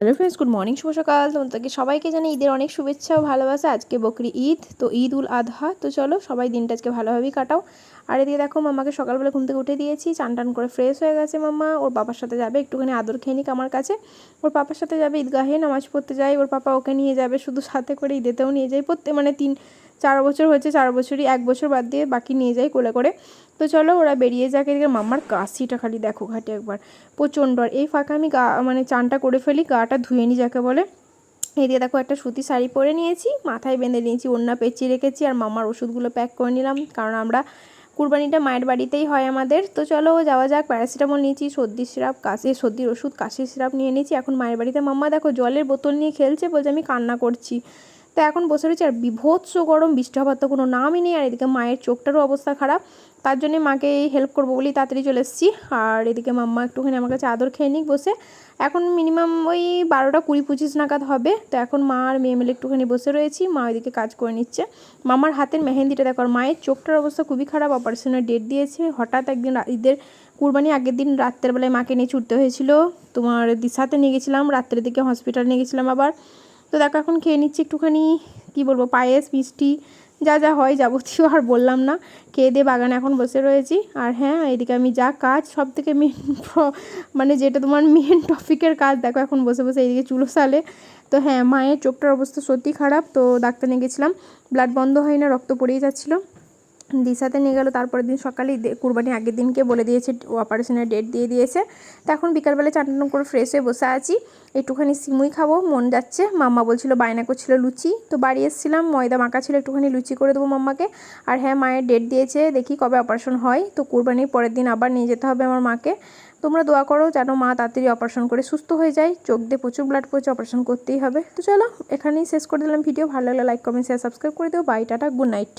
Hello friends good morning শুভ সকাল। তোমাদেরকে সবাইকে জানি ঈদের অনেক শুভেচ্ছা ও ভালোবাসা। আজকে বকরি ঈদ, তো ঈদ উল আধহা। তো চলো, সবাই দিনটা আজকে ভালোভাবেই কাটাও। আর এদিকে দেখো, মামাকে সকালবেলা ঘুম থেকে উঠে দিয়েছি। চান টান করে ফ্রেশ হয়ে গেছে মামা। ওর বাবার সাথে যাবে, একটুখানি আদর খেয়ে নিক আমার কাছে। ওর পাপার সাথে যাবে, ঈদগাহে নামাজ পড়তে যায় ওর পাপা ওকে নিয়ে যাবে, শুধু সাথে করে ঈদেতেও নিয়ে যায় প্রত্যেক মানে তিন, চার বছর হয়েছে, চার বছরই, এক বছর বাদ দিয়ে বাকি নিয়ে যায় কোলে করে। তো চলো ওরা বেরিয়ে যাক, এদিকে মাম্মার কাশিটা খালি দেখো ঘাটে একবার। প্রচণ্ড আর এই ফাঁকা আমি গা মানে চানটা করে ফেলি, গাটা ধুয়ে নিই যাকে বলে। এদিকে দেখো একটা সুতি শাড়ি পরে নিয়েছি, মাথায় বেঁধে নিয়েছি, ওড়না পেঁচিয়ে রেখেছি, আর মামার ওষুধগুলো প্যাক করে নিলাম, কারণ আমরা কুরবানিটা মায়ের বাড়িতেই হয় আমাদের। তো চলো যাওয়া যাক প্যারাসিটামল নিয়েছি সর্দির সিরাপ, কাশি, সর্দির ওষুধ, কাশির সিরাপ নিয়ে নিয়েছি। এখন মায়ের বাড়িতে মাম্মা দেখো জলের বোতল নিয়ে খেলছে বলছে আমি কান্না করছি। তো এখন বসে রয়েছে আর বিভৎস গরম, বৃষ্টি হবার তো কোনো নামই নেই। আর এদিকে মায়ের চোখটারও অবস্থা খারাপ, তার জন্যে মাকে হেল্প করব বলেই তাড়াতাড়ি চলে এসেছি। আর এদিকে মাম্মা একটুখানি আমার কাছে আদর খেয়ে নিক বসে। এখন মিনিমাম ওই বারোটা কুড়ি পঁচিশ নাগাদ হবে। তো এখন মা আর মেয়ে মেলে একটুখানি বসে রয়েছি, মা ওইদিকে কাজ করে নিচ্ছে। মামার হাতের মেহেন্দিটা দেখো, আর মায়ের চোখটার অবস্থা খুবই খারাপ অপারেশনের ডেট দিয়েছে। হঠাৎ একদিন ঈদের কুরবানি আগের দিন রাত্রের বেলায় মাকে নিয়ে ছুটতে হয়েছিল। তোমার দিশাতে নিয়ে গেছিলাম, রাত্রের দিকে হসপিটাল নিয়ে গেছিলাম আবার। তো দেখো, এখন খেয়ে নিচ্ছি একটুখানি, কি বলব, পায়েস, মিষ্টি, যা যা হয় যাবতীয়, আর বললাম না। খেয়ে দিয়ে বাগানে এখন বসে রয়েছি। আর হ্যাঁ এদিকে আমি যা কাজ, সব থেকে মেন মানে যেটা তোমার মেন টপিকের কাজ, দেখো এখন বসে বসে এইদিকে চুলো সালে। তো হ্যাঁ মায়ের চোখটার অবস্থা সত্যি খারাপ। তো ডাক্তার নিয়ে গেছিলাম ব্লাড বন্ধ হয় না, রক্ত পড়েই যাচ্ছিল। দিশাতে নিয়ে গেলো। তারপরের দিন সকালেই কুরবানি আগের দিনকে বলে দিয়েছে অপারেশনের ডেট দিয়ে দিয়েছে। তো এখন বিকালবেলা চান করে ফ্রেশ হয়ে বসে আছি। একটুখানি সিমুই খাব, মন যাচ্ছে। মাম্মা বলছিল বায়না করছিল লুচি। তো বাড়ি এসেছিলাম, ময়দা মাখা ছিল, একটুখানি লুচি করে দেবো মাম্মাকে। আর হ্যাঁ মায়ের ডেট দিয়েছে, দেখি কবে অপারেশন হয়। তো কুরবানির পরের দিন আবার নিয়ে যেতে হবে আমার মাকে। তোমরা দোয়া করো যেন মা তাড়াতাড়ি অপারেশন করে সুস্থ হয়ে যায়। চোখ দিয়ে প্রচুর ব্লাড পড়ছে অপারেশন করতেই হবে। তো চলো, এখানেই শেষ করে দিলাম ভিডিও ভালো লাগলে লাইক কমেন্ট শেয়ার সাবস্ক্রাইব করে দেবো বাই টাটা গুড নাইট